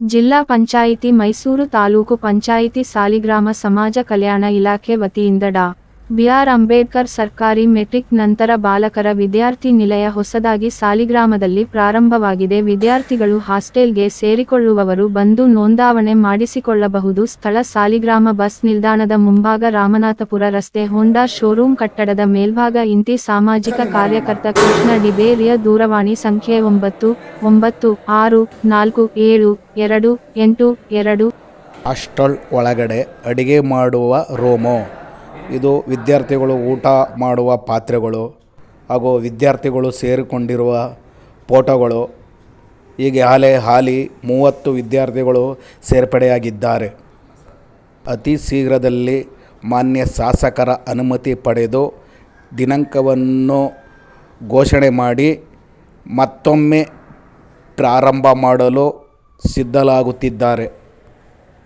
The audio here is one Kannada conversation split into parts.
ಜಿಲ್ಲಾ ಪಂಚಾಯಿತಿ ಮೈಸೂರು ತಾಲೂಕು ಪಂಚಾಯಿತಿ ಸಾಲಿಗ್ರಾಮ ಸಮಾಜ ಕಲ್ಯಾಣ ಇಲಾಖೆ ವತಿಯಿಂದ ಡಾ. ಬಿಆರ್ ಅಂಬೇಡ್ಕರ್ ಸರ್ಕಾರಿ ಮೆಟ್ರಿಕ್ ನಂತರ ಬಾಲಕರ ವಿದ್ಯಾರ್ಥಿ ನಿಲಯ ಹೊಸದಾಗಿ ಸಾಲಿಗ್ರಾಮದಲ್ಲಿ ಪ್ರಾರಂಭವಾಗಿದೆ. ವಿದ್ಯಾರ್ಥಿಗಳು ಹಾಸ್ಟೆಲ್ಗೆ ಸೇರಿಕೊಳ್ಳುವವರು ಬಂದು ನೋಂದಾವಣೆ ಮಾಡಿಸಿಕೊಳ್ಳಬಹುದು. ಸ್ಥಳ ಸಾಲಿಗ್ರಾಮ ಬಸ್ ನಿಲ್ದಾಣದ ಮುಂಭಾಗ ರಾಮನಾಥಪುರ ರಸ್ತೆ, ಹೋಂಡಾ ಶೋರೂಮ್ ಕಟ್ಟಡದ ಮೇಲ್ಭಾಗ ಇಂತಿ ಸಾಮಾಜಿಕ ಕಾರ್ಯಕರ್ತ ಕೃಷ್ಣ ಡಿಬೇರಿಯ ದೂರವಾಣಿ ಸಂಖ್ಯೆ ಒಂಬತ್ತು ಒಂಬತ್ತು, ಆರು, ನಾಲ್ಕು, ಏಳು, ಎರಡು, ಎಂಟು, ಎರಡು. ಹಾಸ್ಟೆಲ್ ಒಳಗಡೆ ಅಡಿಗೆ ಮಾಡುವ ರೂಮು. ಇದು ವಿದ್ಯಾರ್ಥಿಗಳು ಊಟ ಮಾಡುವ ಪಾತ್ರೆಗಳು ಹಾಗೂ ವಿದ್ಯಾರ್ಥಿಗಳು ಸೇರಿಕೊಂಡಿರುವ ಫೋಟೋಗಳು. ಹೀಗೆ ಹಾಲೆ ಹಾಲಿ ಮೂವತ್ತು ವಿದ್ಯಾರ್ಥಿಗಳು ಸೇರ್ಪಡೆಯಾಗಿದ್ದಾರೆ. ಅತಿ ಶೀಘ್ರದಲ್ಲಿ ಮಾನ್ಯ ಶಾಸಕರ ಅನುಮತಿ ಪಡೆದು ದಿನಾಂಕವನ್ನು ಘೋಷಣೆ ಮಾಡಿ ಮತ್ತೊಮ್ಮೆ ಪ್ರಾರಂಭ ಮಾಡಲು ಸಿದ್ಧಲಾಗುತ್ತಿದ್ದಾರೆ.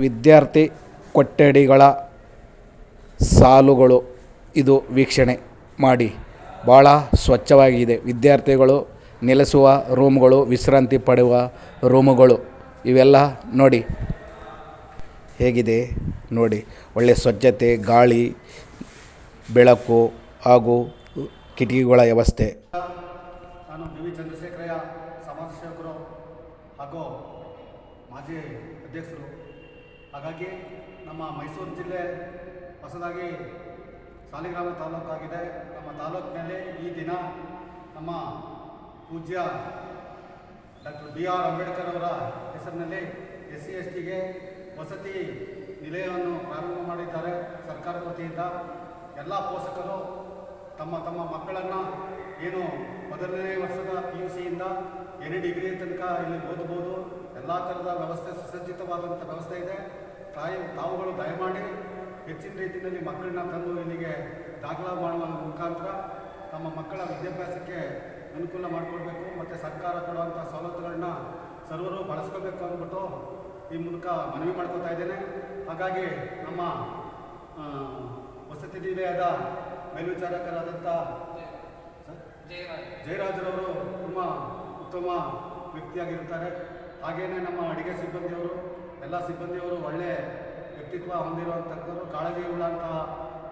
ವಿದ್ಯಾರ್ಥಿ ಕೊಠಡಿಗಳ ಸಾಲುಗಳು. ಇದು ವೀಕ್ಷಣೆ ಮಾಡಿ. ಭಾಳ ಸ್ವಚ್ಛವಾಗಿದೆ. ವಿದ್ಯಾರ್ಥಿಗಳು ನೆಲೆಸುವ ರೂಮ್ಗಳು, ವಿಶ್ರಾಂತಿ ಪಡೆಯುವ ರೂಮುಗಳು, ಇವೆಲ್ಲ ನೋಡಿ. ಹೇಗಿದೆ ನೋಡಿ. ಒಳ್ಳೆಯ ಸ್ವಚ್ಛತೆ, ಗಾಳಿ, ಬೆಳಕು ಹಾಗೂ ಕಿಟಕಿಗಳ ವ್ಯವಸ್ಥೆ. ನಾನು ಡಿ ವಿ. ಚಂದ್ರಶೇಖರಯ್ಯ, ಸಮಾಜ ಸೇವಕರು ಹಾಗೂ ಮಾಜಿ ಅಧ್ಯಕ್ಷರು ಹಾಗಾಗಿ ನಮ್ಮ ಮೈಸೂರು ಜಿಲ್ಲೆ ಹೊಸದಾಗಿ ಸಾಲಿಗ್ರಾಮ ತಾಲೂಕಾಗಿದೆ. ನಮ್ಮ ತಾಲೂಕಿನಲ್ಲಿ ಈ ದಿನ ನಮ್ಮ ಪೂಜ್ಯ ಡಾಕ್ಟರ್ ಬಿ ಆರ್ ಅಂಬೇಡ್ಕರ್ ಅವರ ಹೆಸರಿನಲ್ಲಿ ಎಸ್ ಸಿ ಎಸ್ ಟಿಗೆ ವಸತಿ ನಿಲಯವನ್ನು ಪ್ರಾರಂಭ ಮಾಡಿದ್ದಾರೆ. ಸರ್ಕಾರದ ವತಿಯಿಂದ ಎಲ್ಲ ಪೋಷಕರು ತಮ್ಮ ತಮ್ಮ ಮಕ್ಕಳನ್ನು ಏನು ಮೊದಲನೇ ವರ್ಷದ ಪಿ ಯು ಸಿಯಿಂದ ಎನಿ ಡಿಗ್ರಿ ತನಕ ಇಲ್ಲಿ ಓದಬಹುದು ಎಲ್ಲ ಥರದ ವ್ಯವಸ್ಥೆ ಸುಸಜ್ಜಿತವಾದಂಥ ವ್ಯವಸ್ಥೆ ಇದೆ. ತಾಯಿ, ತಾವುಗಳು ದಯಮಾಡಿ ಹೆಚ್ಚಿನ ರೀತಿಯಲ್ಲಿ ಮಕ್ಕಳನ್ನ ತಂದು ಇಲ್ಲಿಗೆ ದಾಖಲಾ ಮಾಡುವ ಮುಖಾಂತರ ತಮ್ಮ ಮಕ್ಕಳ ವಿದ್ಯಾಭ್ಯಾಸಕ್ಕೆ ಅನುಕೂಲ ಮಾಡಿಕೊಡ್ಬೇಕು ಮತ್ತು ಸರ್ಕಾರ ಕೊಡುವಂಥ ಸವಲತ್ತುಗಳನ್ನ ಸರ್ವರು ಬಳಸ್ಕೋಬೇಕು ಅಂದ್ಬಿಟ್ಟು ಈ ಮೂಲಕ ಮನವಿ ಮಾಡ್ಕೊತಾ ಇದ್ದೇನೆ. ಹಾಗಾಗಿ ನಮ್ಮ ವಸತಿ ನಿಲಯದ ಮೇಲ್ವಿಚಾರಕರಾದಂಥ ಜಯರಾಜರವರು ತುಂಬ ಉತ್ತಮ ವ್ಯಕ್ತಿಯಾಗಿರ್ತಾರೆ ಹಾಗೆಯೇ ನಮ್ಮ ಅಡುಗೆ ಸಿಬ್ಬಂದಿಯವರು ಎಲ್ಲ ಸಿಬ್ಬಂದಿಯವರು ಒಳ್ಳೆಯ ವ್ಯಕ್ತಿತ್ವ ಹೊಂದಿರುವಂಥದ್ದು ಕಾಳಜಿ ಉಳ್ಳಂತಹ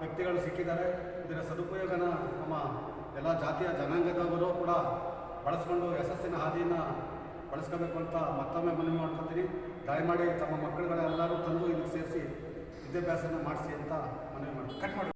ವ್ಯಕ್ತಿಗಳು ಸಿಕ್ಕಿದ್ದಾರೆ. ಇದರ ಸದುಪಯೋಗನ ನಮ್ಮ ಎಲ್ಲ ಜಾತಿಯ ಜನಾಂಗದವರು ಕೂಡ ಬಳಸ್ಕೊಂಡು ಯಶಸ್ಸಿನ ಹಾದಿಯನ್ನು ಬಳಸ್ಕೋಬೇಕು ಅಂತ ಮತ್ತೊಮ್ಮೆ ಮನವಿ ಮಾಡ್ಕೊತೀನಿ. ದಯಮಾಡಿ ತಮ್ಮ ಮಕ್ಕಳುಗಳೆಲ್ಲರೂ ತಂದು ಇಲ್ಲಿಗೆ ಸೇರಿಸಿ ವಿದ್ಯಾಭ್ಯಾಸನ ಮಾಡಿಸಿ ಅಂತ ಮನವಿ ಮಾಡಿ ಕಟ್ ಮಾಡಿ.